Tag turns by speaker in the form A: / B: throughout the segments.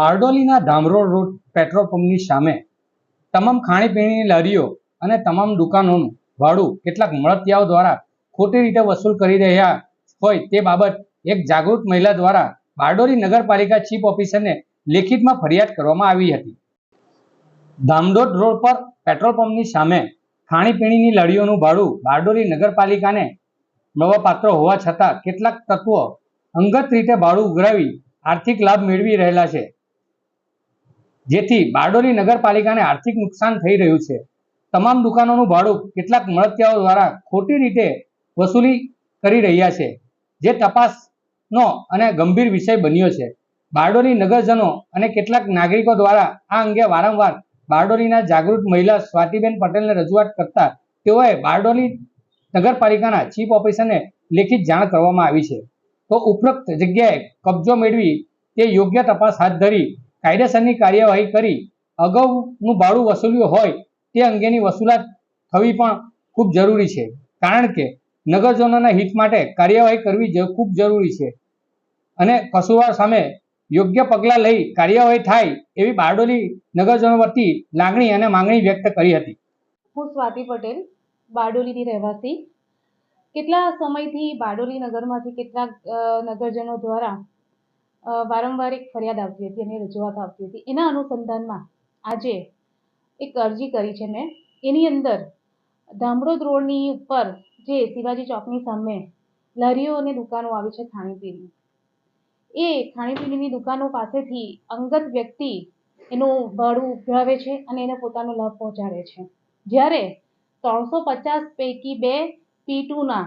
A: બારડોલીના Dhamrod road petrol પંપની સામે તમામ ખાણીપીણીની લારીઓ અને તમામ દુકાનોનું ભાડું કેટલાક મળતિયાઓ દ્વારા ખોટી રીતે વસૂલ કરી રહ્યા હોય તે બાબત એક જાગૃત મહિલા દ્વારા બારડોલી નગરપાલિકા ચીફ ઓફિસરને લેખિતમાં ફરિયાદ કરવામાં આવી હતી. ધામડોદ રોડ પર પેટ્રોલ પંપની સામે ખાણીપીણીની લારીઓનું ભાડું બારડોલી નગરપાલિકાને મળવાપાત્ર હોવા છતાં કેટલાક તત્વો અંગત રીતે ભાડું ઉઘરાવી આર્થિક લાભ મેળવી રહેલા છે. જેથી બારડોલી નગરપાલિકાને આર્થિક નુકસાન થઈ રહ્યું છે. તમામ દુકાનોનું ભાડું કેટલાક મળતિયાઓ દ્વારા ખોટી રીતે વસૂલી કરી રહ્યા છે, જે તપાસનો અને ગંભીર વિષય બન્યો છે. બારડોલી નગરજનો અને કેટલાક નાગરિકો દ્વારા આ અંગે વારંવાર બારડોલીના જાગૃત મહિલા સ્વાતિબેન પટેલને રજૂઆત કરતા તેઓએ બારડોલી નગરપાલિકાના ચીફ ઓફિસરને લેખિત જાણ કરવામાં આવી છે. તો ઉપરોક્ત જગ્યાએ કબજો મેળવી તે યોગ્ય તપાસ હાથ ધરી કાયદેસરની કાર્યવાહી કરી અગાઉનું ભાડું વસૂલ્યું હોય તે અંગેની વસૂલાત થવી પણ ખૂબ જરૂરી છે. કારણ કે નગરજનોના હિત માટે કાર્યવાહી કરવી ખૂબ જરૂરી છે અને કસૂરવાર સામે યોગ્ય પગલાં લઈ કાર્યવાહી થાય એવી બારડોલી નગરજનો વતી લાગણી અને માંગણી વ્યક્ત કરી હતી.
B: હું સ્વાતિ પટેલ, બારડોલીની રહેવાસી. કેટલા સમયથી બારડોલી નગરમાંથી કેટલાક નગરજનો દ્વારા વારંવાર એક ફરિયાદ આવતી હતી અને રજૂઆત આવતી હતી. એના અનુસંધાનમાં આજે એક અરજી કરી છે મેં. એની અંદર ધામડોદ રોડની ઉપર જે શિવાજી ચોકની સામે લારીઓ અને દુકાનો આવી છે ખાણીપીણી. એ ખાણીપીણીની દુકાનો પાસેથી અંગત વ્યક્તિ એનું ભાડું ઉઘરાવે છે અને એને પોતાનો લાભ પહોંચાડે છે. જ્યારે ત્રણસો પચાસ પૈકી બે પી ટુના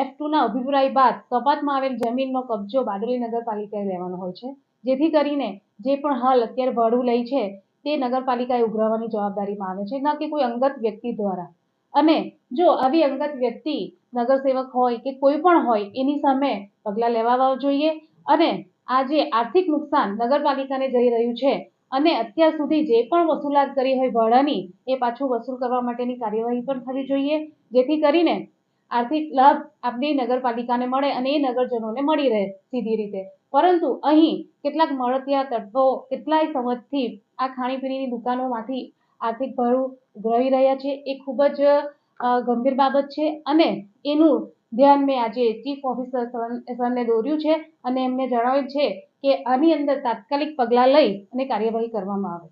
B: એફ ટુના અભિપ્રાય બાદ કપાતમાં આવેલ જમીનનો કબજો બારડોલી નગરપાલિકાએ લેવાનો હોય છે. જેથી કરીને જે પણ હાલ અત્યારે ભાડું લે છે, તે નગરપાલિકાએ ઉઘરાવવાની જવાબદારીમાં આવે છે, ન કે કોઈ અંગત વ્યક્તિ દ્વારા. અને જો આવી અંગત વ્યક્તિ નગરસેવક હોય કે કોઈ પણ હોય, એની સામે પગલાં લેવા જોઈએ. અને આ જે આર્થિક નુકસાન નગરપાલિકાને જઈ રહ્યું છે, અને અત્યાર સુધી જે પણ વસૂલાત કરી હોય ભાડાની, એ પાછું વસૂલ કરવા માટેની કાર્યવાહી પણ થવી જોઈએ. જેથી કરીને આર્થિક લાભ આપણી નગરપાલિકાને મળે અને એ નગરજનોને મળી રહે સીધી રીતે. પરંતુ અહીં કેટલાક મળતિયા તત્વો, કેટલાય સમજથી આ ખાણીપીણીની દુકાનોમાંથી આર્થિક ભાડું ઉઘરાવી રહ્યા છે, એ ખૂબ જ ગંભીર બાબત છે અને એનું ધ્યાન મેં આજે ચીફ ઓફિસર સરને દોર્યું છે અને એમને જણાવ્યું છે કે આની અંદર તાત્કાલિક પગલાં લઈ અને કાર્યવાહી કરવામાં આવે.